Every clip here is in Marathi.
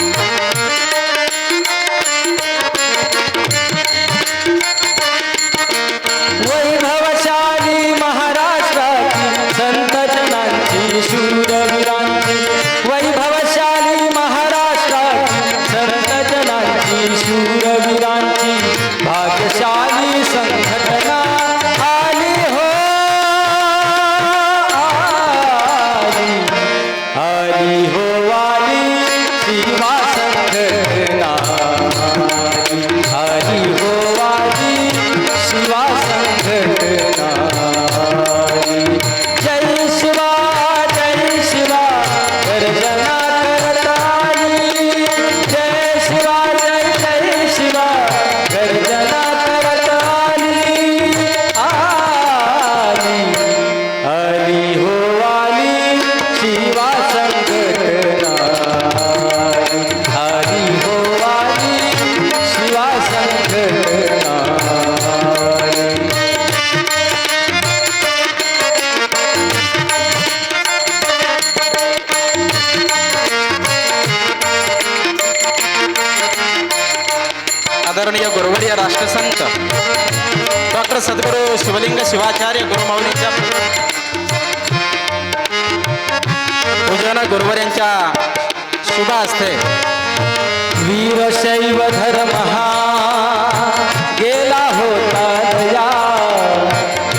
Thank. आदरणीय गुरुवर्य राष्ट्रसंत डॉक्टर सद्गुरु शिवलिंग शिवाचार्य गुरुमाऊलींच्या पूजना गुरुवर शुभ असते वीरशैव धर्म गेला होता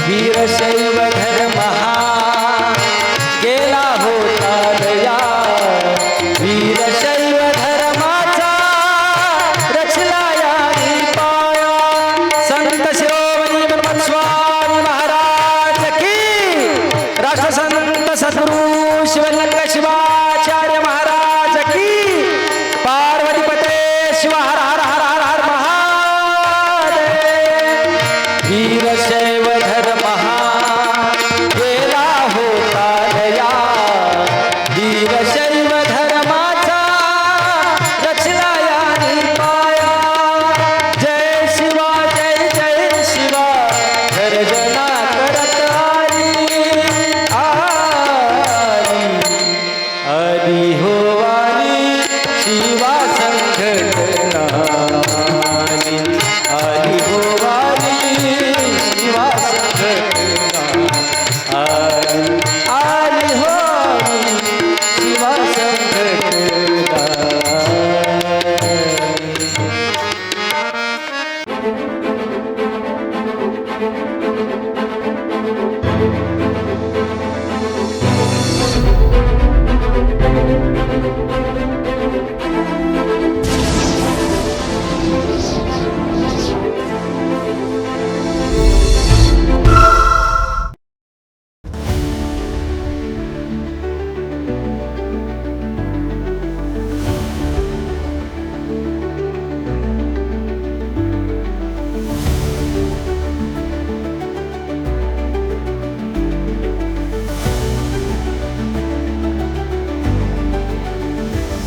वीरशैव धर्म